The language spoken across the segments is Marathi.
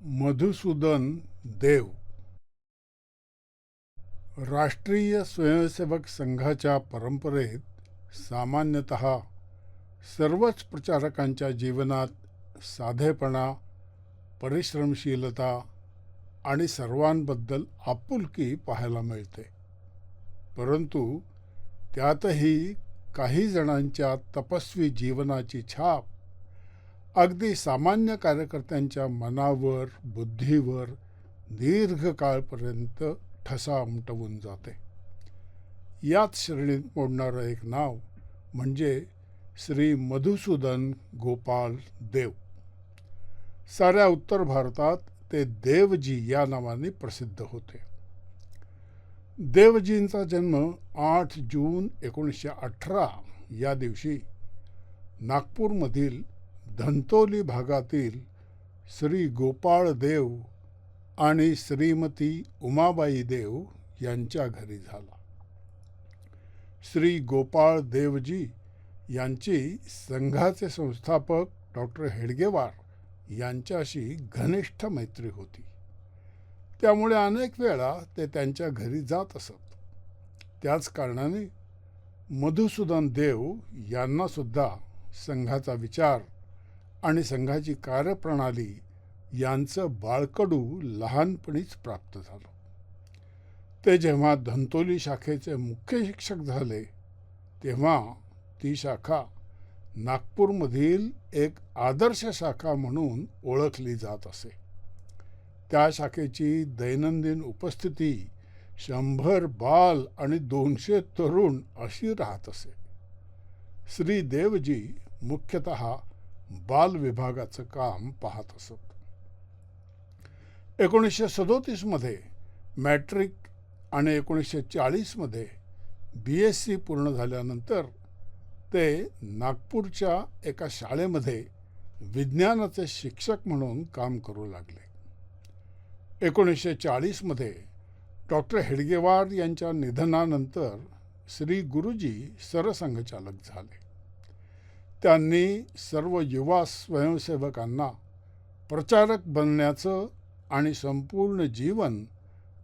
मधुसूदन देव. राष्ट्रीय स्वयंसेवक संघाच्या परंपरेत सामान्यतः सर्वच प्रचारकांच्या जीवनात साधेपणा परिश्रमशीलता आणि सर्वांबद्दल आपुलकी पाहायला मिळते. परंतु त्यातही काही जणांच्या तपस्वी जीवनाची छाप अगदी सामान्य कार्यकर्त्यांच्या मनावर बुद्धीवर दीर्घकाळपर्यंत ठसा उमटवून जाते. याच श्रेणीत मोडणारं एक नाव म्हणजे श्री मधुसूदन गोपाल देव. साऱ्या उत्तर भारतात ते देवजी या नावाने प्रसिद्ध होते. देवजींचा जन्म आठ जून एकोणीसशे अठरा या दिवशी नागपूरमधील धंतोली भागातील श्री गोपाळ देव आणि श्रीमती उमाबाई देव यांच्या घरी झाला. श्री गोपाळ देवजी यांची संघाचे संस्थापक डॉक्टर हेडगेवार यांच्याशी घनिष्ठ मैत्री होती. त्यामुळे अनेक वेळा ते त्यांच्या घरी जात असत. त्याच कारणाने मधुसूदन देव यांना सुद्धा संघाचा विचार आणि संघाची कार्यप्रणाली यांचं बाळकडू लहानपणीच प्राप्त झालं. ते जेव्हा धंतोली शाखेचे मुख्य शिक्षक झाले तेव्हा ती शाखा नागपूरमधील एक आदर्श शाखा म्हणून ओळखली जात असे. त्या शाखेची दैनंदिन उपस्थिती शंभर बाल आणि दोनशे तरुण अशी राहत असे. श्री देवजी मुख्यतः बाल विभागाचं काम पाहत असत. एकोणीसशे सदोतीसमध्ये मॅट्रिक आणि एकोणीसशे चाळीसमध्ये बी एस सी पूर्ण झाल्यानंतर ते नागपूरच्या एका शाळेमध्ये विज्ञानाचे शिक्षक म्हणून काम करू लागले. एकोणीसशे चाळीसमध्ये डॉक्टर हेडगेवार यांच्या निधनानंतर श्री गुरुजी सरसंघचालक झाले. त्यांनी सर्व युवा स्वयंसेवकांना प्रचारक बनण्याचं आणि संपूर्ण जीवन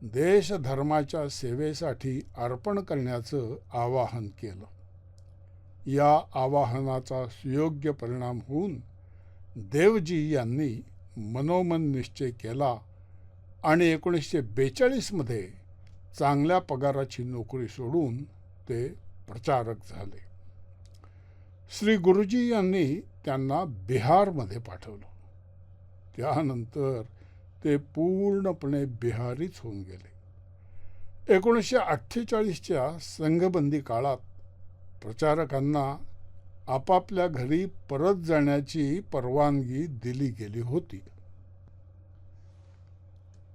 देशधर्माच्या सेवेसाठी अर्पण करण्याचं आवाहन केलं. या आवाहनाचा सुयोग्य परिणाम होऊन देवजी यांनी मनोमन निश्चय केला आणि एकोणीसशे बेचाळीसमध्ये चांगल्या पगाराची नोकरी सोडून ते प्रचारक झाले. श्री गुरुजी यांनी त्यांना बिहारमध्ये पाठवलं. त्यानंतर ते पूर्णपणे बिहारीच होऊन गेले. एकोणीसशे अठ्ठेचाळीसच्या संघबंदी काळात प्रचारकांना आपापल्या घरी परत जाण्याची परवानगी दिली गेली होती.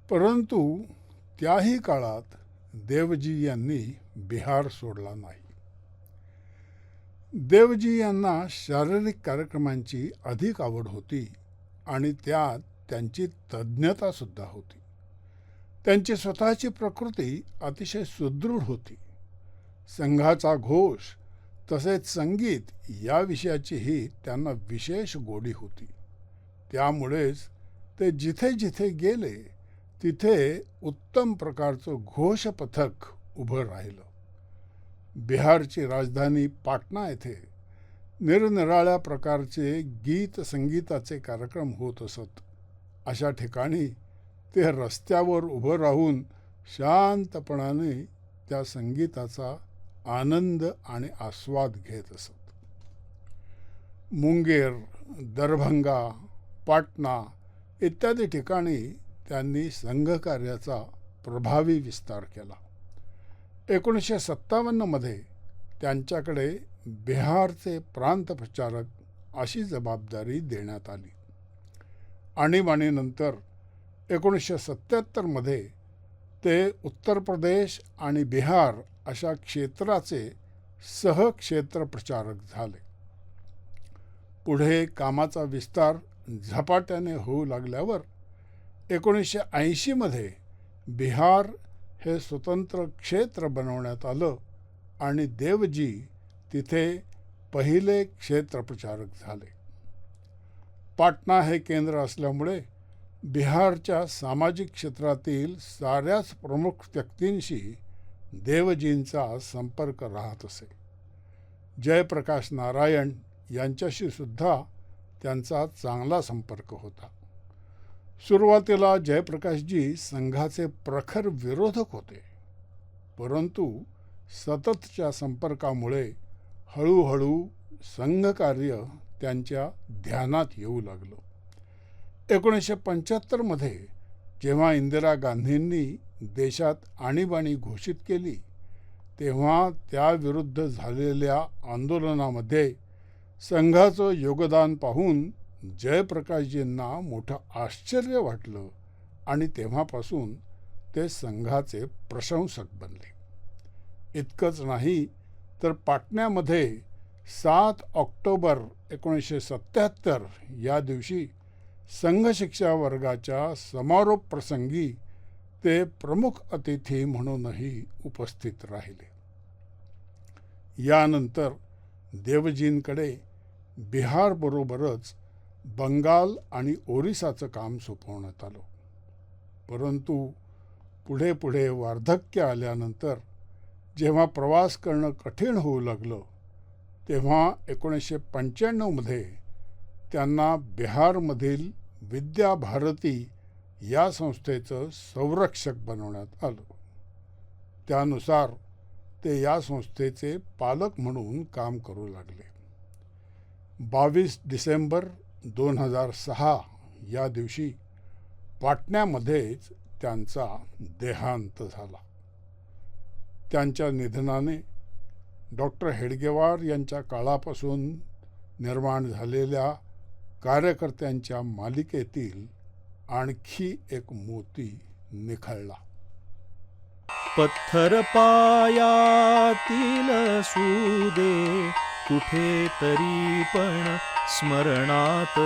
परंतु त्याही काळात देवजी यांनी बिहार सोडला नाही. देवजी यांना शारीरिक कार्यक्रमांची अधिक आवड होती आणि त्यात त्यांची तज्ज्ञतासुद्धा होती. त्यांची स्वतःची प्रकृती अतिशय सुदृढ होती. संघाचा घोष तसेच संगीत या विषयाचीही त्यांना विशेष गोडी होती. त्यामुळेच ते जिथे जिथे गेले तिथे उत्तम प्रकारचं घोष पथक उभं राहिलं. बिहारची राजधानी पाटणा येथे निरनिराळ्या प्रकारचे गीत संगीताचे कार्यक्रम होत असत. अशा ठिकाणी ते रस्त्यावर उभं राहून शांतपणाने त्या संगीताचा आनंद आणि आस्वाद घेत असत. मुंगेर दरभंगा पाटणा इत्यादी ठिकाणी त्यांनी संघकार्याचा प्रभावी विस्तार केला. एकोणीसशे सत्तावन्नमध्ये त्यांच्याकडे बिहारचे प्रांत प्रचारक अशी जबाबदारी देण्यात आली. आणीबाणीनंतर एकोणीसशे सत्त्याहत्तरमध्ये ते उत्तर प्रदेश आणि बिहार अशा क्षेत्राचे सहक्षेत्र प्रचारक झाले. पुढे कामाचा विस्तार झपाट्याने होऊ लागल्यावर एकोणीसशे ऐंशीमध्ये बिहार हे स्वतंत्र क्षेत्र बनवण्यात आलं आणि देवजी तिथे पहिले क्षेत्रप्रचारक झाले. पाटणा हे केंद्र असल्यामुळे बिहारच्या सामाजिक क्षेत्रातील साऱ्याच प्रमुख व्यक्तींशी देवजींचा संपर्क राहत असे. जयप्रकाश नारायण यांच्याशी सुद्धा त्यांचा चांगला संपर्क होता. सुरुवातीला जयप्रकाशजी संघाचे प्रखर विरोधक होते. परंतु सततच्या संपर्कामुळे हळूहळू संघकार्य त्यांच्या ध्यानात येऊ लागलं. एकोणीसशे पंच्याहत्तरमध्ये जेव्हा इंदिरा गांधींनी देशात आणीबाणी घोषित केली तेव्हा त्याविरुद्ध झालेल्या आंदोलनामध्ये संघाचं योगदान पाहून जयप्रकाशजींना मोठं आश्चर्य वाटलं आणि तेव्हापासून ते संघाचे प्रशंसक बनले. इतकंच नाही तर पाटण्यामध्ये सात ऑक्टोबर एकोणीसशे सत्त्याहत्तर या दिवशी संघ शिक्षा वर्गाच्या समारोप प्रसंगी ते प्रमुख अतिथी म्हणूनही उपस्थित राहिले. यानंतर देवजींकडे बिहारबरोबरच बंगाल आणि ओरिसाचं काम सोपवण्यात आलं. परंतु पुढे पुढे वार्धक्य आल्यानंतर जेव्हा प्रवास करणं कठीण होऊ लागलं तेव्हा एकोणीसशे पंच्याण्णवमध्ये त्यांना बिहारमधील विद्याभारती या संस्थेचं संरक्षक बनवण्यात आलं. त्यानुसार ते या संस्थेचे पालक म्हणून काम करू लागले. बावीस डिसेंबर दोन हजार सहा या दिवशी पाटण्यामध्येच त्यांचा देहांत झाला. त्यांच्या निधनाने डॉक्टर हेडगेवार यांच्या काळापासून निर्माण झालेल्या कार्यकर्त्यांच्या मालिकेतील आणखी एक मोती निखळला. पत्थर पायातील सुदे कुठे तरी पण स्मरणात.